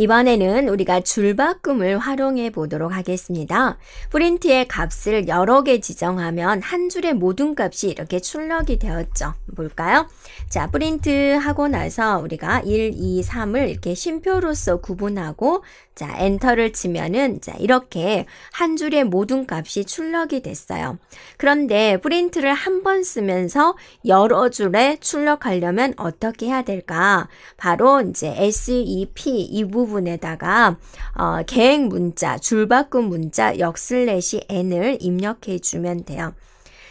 이번에는 우리가 줄바꿈을 활용해 보도록 하겠습니다. 프린트의 값을 여러 개 지정하면 한 줄의 모든 값이 이렇게 출력이 되었죠. 볼까요? 자, 프린트 하고 나서 우리가 1, 2, 3을 이렇게 쉼표로서 구분하고 자, 엔터를 치면은 자, 이렇게 한 줄의 모든 값이 출력이 됐어요. 그런데 프린트를 한 번 쓰면서 여러 줄에 출력하려면 어떻게 해야 될까? 바로 이제 SEP 이 부분 에다가 어, 계획 문자, 줄바꿈 문자 역슬래시 n을 입력해 주면 돼요.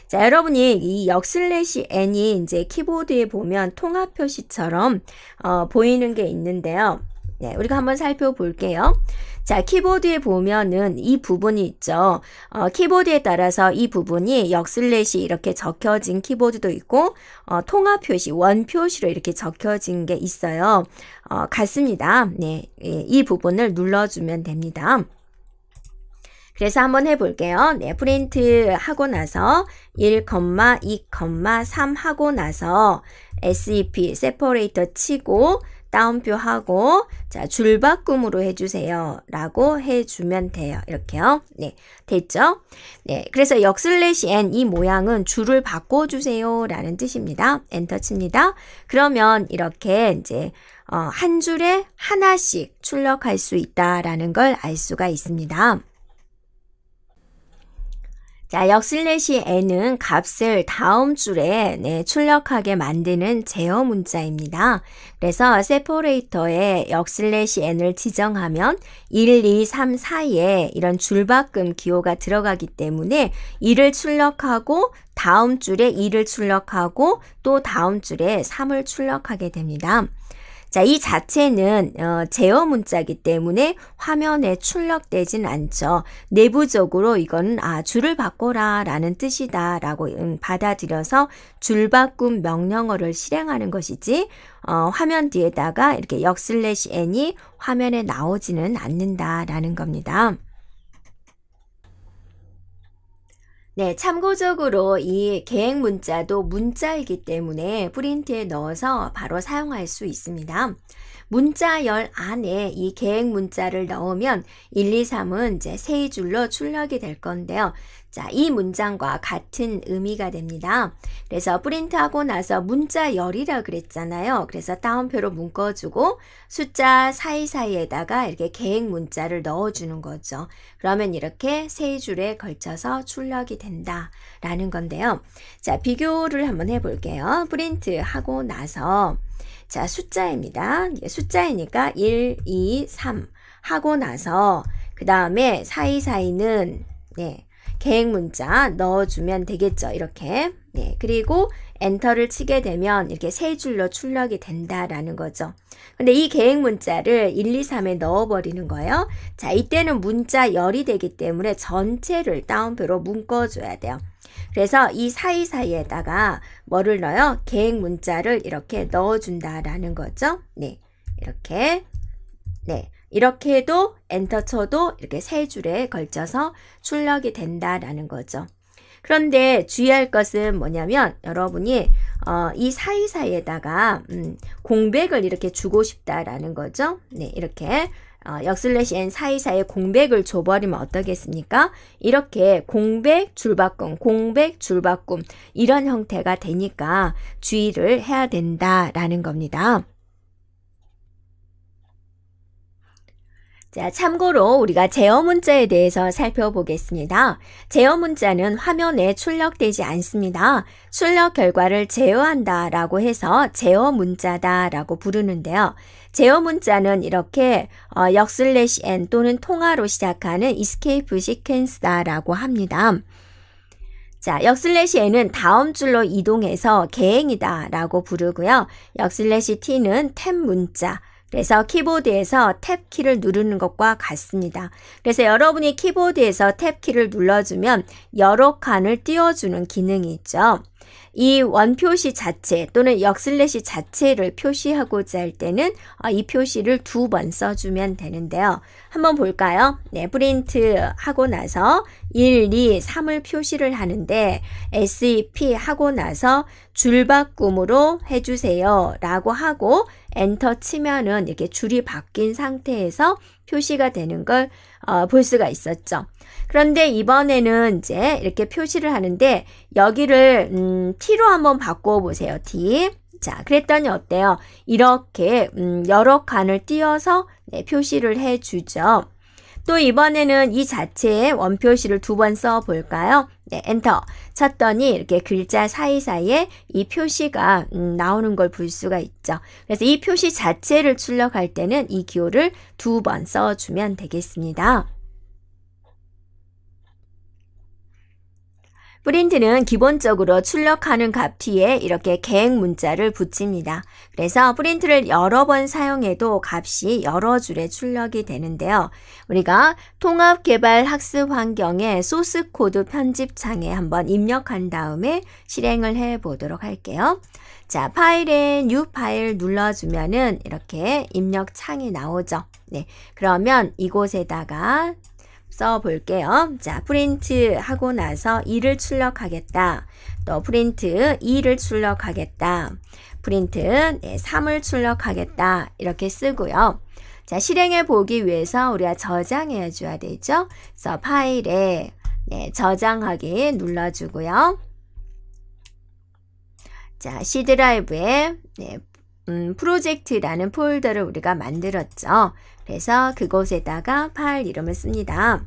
자, 여러분이 이 역슬래시 n이 이제 키보드에 보면 통합 표시처럼 어, 보이는 게 있는데요. 네, 우리가 한번 살펴볼게요. 자, 키보드에 보면은 이 부분이 있죠. 어, 키보드에 따라서 이 부분이 역슬래시 이렇게 적혀진 키보드도 있고, 어, 통합 표시, 원 표시로 이렇게 적혀진 게 있어요. 어, 같습니다. 네, 예, 이 부분을 눌러주면 됩니다. 그래서 한번 해볼게요. 네, 프린트 하고 나서 1, 2, 3 하고 나서 SEP, 세퍼레이터 치고 다운표 하고 자 줄바꿈으로 해주세요. 라고 해주면 돼요. 이렇게요. 네 됐죠? 네 그래서 역 슬래시 n 이 모양은 줄을 바꿔주세요. 라는 뜻입니다. 엔터 칩니다. 그러면 이렇게 이제 어, 한 줄에 하나씩 출력할 수 있다라는 걸 알 수가 있습니다. 자, 역슬래시 n은 값을 다음 줄에 네, 출력하게 만드는 제어 문자입니다. 그래서 세퍼레이터에 역슬래시 n을 지정하면 1, 2, 3 사이에 이런 줄바꿈 기호가 들어가기 때문에 1을 출력하고 다음 줄에 2를 출력하고 또 다음 줄에 3을 출력하게 됩니다. 자, 이 자체는 어, 제어 문자이기 때문에 화면에 출력되진 않죠. 내부적으로 이거는 아 줄을 바꿔라 라는 뜻이다라고 음, 받아들여서 줄바꿈 명령어를 실행하는 것이지 어, 화면 뒤에다가 이렇게 역슬래시 n이 화면에 나오지는 않는다라는 겁니다. 네, 참고적으로 이 계획 문자도 문자이기 때문에 프린트에 넣어서 바로 사용할 수 있습니다. 문자열 안에 이 계획 문자를 넣으면 1, 2, 3은 이제 세 줄로 출력이 될 건데요. 자, 이 문장과 같은 의미가 됩니다. 그래서 프린트하고 나서 문자열이라 그랬잖아요. 그래서 따옴표로 묶어주고 숫자 사이사이에다가 이렇게 계획 문자를 넣어주는 거죠. 그러면 이렇게 세 줄에 걸쳐서 출력이 된다라는 건데요. 자, 비교를 한번 해볼게요. 프린트하고 나서 자, 숫자입니다. 숫자이니까 1, 2, 3 하고 나서 그 다음에 사이사이는 네, 계획 문자 넣어주면 되겠죠. 이렇게. 네. 그리고 엔터를 치게 되면 이렇게 세 줄로 출력이 된다라는 거죠. 근데 이 계획 문자를 1, 2, 3에 넣어버리는 거예요. 자, 이때는 문자 열이 되기 때문에 전체를 다운표로 묶어줘야 돼요. 그래서 이 사이사이에다가 뭐를 넣어요? 계획 문자를 이렇게 넣어준다라는 거죠. 네. 이렇게. 네. 이렇게 해도 엔터 쳐도 이렇게 세 줄에 걸쳐서 출력이 된다라는 거죠. 그런데 주의할 것은 뭐냐면 여러분이 어, 이 사이사이에다가 음, 공백을 이렇게 주고 싶다라는 거죠. 네, 이렇게 어, 역슬래시 n 사이사이에 공백을 줘버리면 어떠겠습니까? 이렇게 공백 줄바꿈, 공백 줄바꿈 이런 형태가 되니까 주의를 해야 된다라는 겁니다. 자, 참고로 우리가 제어 문자에 대해서 살펴보겠습니다. 제어 문자는 화면에 출력되지 않습니다. 출력 결과를 제어한다 라고 해서 제어 문자다 라고 부르는데요. 제어 문자는 이렇게 어, 역슬래시 n 또는 통화로 시작하는 escape sequence다 라고 합니다. 자, 역슬래시 n은 다음 줄로 이동해서 계행이다 라고 부르고요. 역슬래시 t는 탭 문자, 그래서 키보드에서 탭 키를 누르는 것과 같습니다. 그래서 여러분이 키보드에서 탭 키를 눌러주면 여러 칸을 띄워주는 기능이 있죠. 이 원표시 자체 또는 역슬래시 자체를 표시하고자 할 때는 어, 이 표시를 두 번 써주면 되는데요. 한번 볼까요? 네, 프린트 하고 나서 1, 2, 3을 표시를 하는데 SEP 하고 나서 줄바꿈으로 해주세요 라고 하고 엔터 치면은 이렇게 줄이 바뀐 상태에서 표시가 되는 걸 어, 볼 수가 있었죠. 그런데 이번에는 이제 이렇게 표시를 하는데 여기를 음, T로 한번 바꿔 보세요. T. 자, 그랬더니 어때요? 이렇게 음, 여러 칸을 띄어서 네, 표시를 해 주죠. 또 이번에는 이 자체에 원표시를 두 번 써 볼까요? 네, 엔터 쳤더니 이렇게 글자 사이사이에 이 표시가 음, 나오는 걸 볼 수가 있죠. 그래서 이 표시 자체를 출력할 때는 이 기호를 두 번 써주면 되겠습니다. 프린트는 기본적으로 출력하는 값 뒤에 이렇게 계획 문자를 붙입니다. 그래서 프린트를 여러 번 사용해도 값이 여러 줄에 출력이 되는데요. 우리가 통합 개발 학습 환경의 소스 코드 편집창에 한번 입력한 다음에 실행을 해 보도록 할게요. 자, 파일에 new 파일 눌러주면은 이렇게 입력 창이 나오죠. 네. 그러면 이곳에다가 써 볼게요. 자, 프린트 하고 나서 2를 출력하겠다. 또 프린트 2를 출력하겠다. 프린트 네, 3을 출력하겠다. 이렇게 쓰고요. 자, 실행해 보기 위해서 우리가 저장해 줘야 되죠. 그래서 파일에 네, 저장하기 눌러주고요. 자, C 드라이브에 네, 음, 프로젝트라는 폴더를 우리가 만들었죠. 그래서 그곳에다가 파일 이름을 씁니다.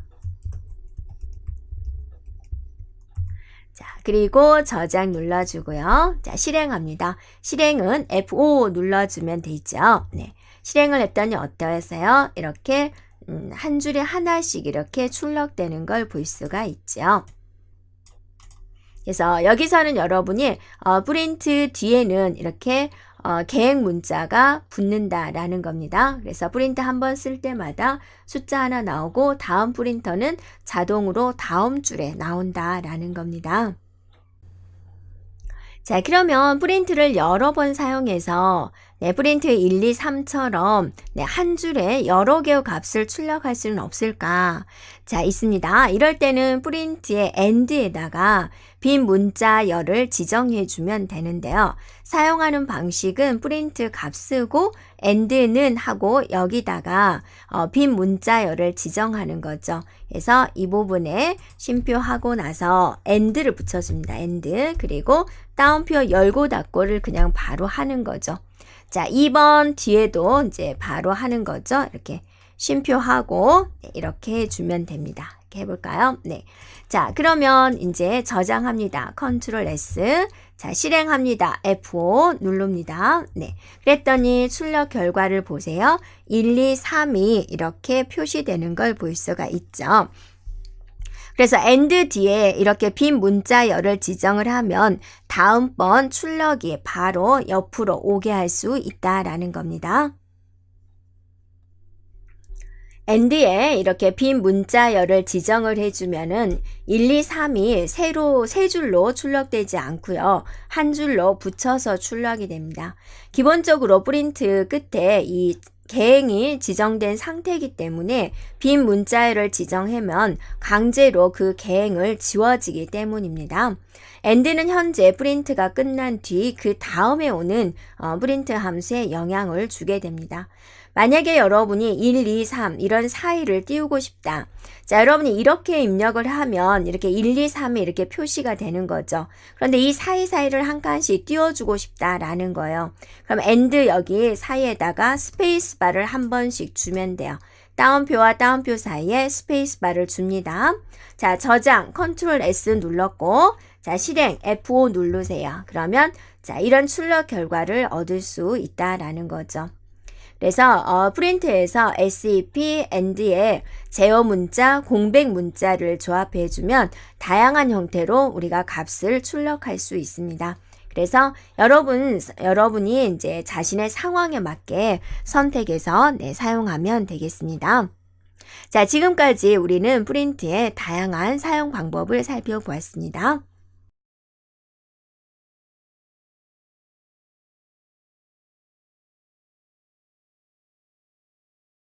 자, 그리고 저장 눌러주고요. 자, 실행합니다. 실행은 F5 눌러주면 되죠. 네. 실행을 했더니 어떠했어요? 이렇게 음, 한 줄에 하나씩 이렇게 출력되는 걸 볼 수가 있죠. 그래서 여기서는 여러분이 어, 프린트 뒤에는 이렇게 어, 계획 문자가 붙는다라는 겁니다. 그래서 프린트 한번 쓸 때마다 숫자 하나 나오고 다음 프린터는 자동으로 다음 줄에 나온다라는 겁니다. 자, 그러면 프린트를 여러 번 사용해서 네, 프린트 1, 2, 3처럼 네, 한 줄에 여러 개의 값을 출력할 수는 없을까? 자, 있습니다. 이럴 때는 프린트의 end에다가 빈 문자 열을 지정해 주면 되는데요. 사용하는 방식은 프린트 값 쓰고 end는 하고 여기다가 어, 빈 문자 열을 지정하는 거죠. 그래서 이 부분에 쉼표하고 나서 end를 붙여줍니다. end 그리고 다운표 열고 닫고를 그냥 바로 하는 거죠. 자, 2번 뒤에도 이제 바로 하는 거죠. 이렇게 쉼표하고 네, 이렇게 해주면 됩니다. 이렇게 해볼까요? 네. 자, 그러면 이제 저장합니다. 컨트롤 S. 자, 실행합니다. F5 누릅니다. 네. 그랬더니 출력 결과를 보세요. 1, 2, 3이 이렇게 표시되는 걸 볼 수가 있죠. 그래서 and 뒤에 이렇게 빈 문자열을 지정을 하면 다음번 출력이 바로 옆으로 오게 할 수 있다라는 겁니다. end에 이렇게 빈 문자열을 지정을 해주면은 1, 2, 3이 세로 세 줄로 출력되지 않고요. 한 줄로 붙여서 출력이 됩니다. 기본적으로 프린트 끝에 이 계행이 지정된 상태이기 때문에 빈 문자열을 지정하면 강제로 그 계행을 지워지기 때문입니다. end는 현재 프린트가 끝난 뒤 그 다음에 오는 어, 프린트 함수에 영향을 주게 됩니다. 만약에 여러분이 1, 2, 3 이런 사이를 띄우고 싶다. 자, 여러분이 이렇게 입력을 하면 이렇게 1, 2, 3이 이렇게 표시가 되는 거죠. 그런데 이 사이사이를 한 칸씩 띄워주고 싶다라는 거예요. 그럼 end 여기 사이에다가 스페이스 바를 한 번씩 주면 돼요. 다운표와 다운표 사이에 스페이스 바를 줍니다. 자, 저장 컨트롤 S 눌렀고 자, 실행 F5 누르세요. 그러면 자, 이런 출력 결과를 얻을 수 있다라는 거죠. 그래서 어, 프린트에서 SEP, AND에 제어 문자, 공백 문자를 조합해 주면 다양한 형태로 우리가 값을 출력할 수 있습니다. 그래서 여러분 여러분이 이제 자신의 상황에 맞게 선택해서 네, 사용하면 되겠습니다. 자, 지금까지 우리는 프린트의 다양한 사용 방법을 살펴보았습니다.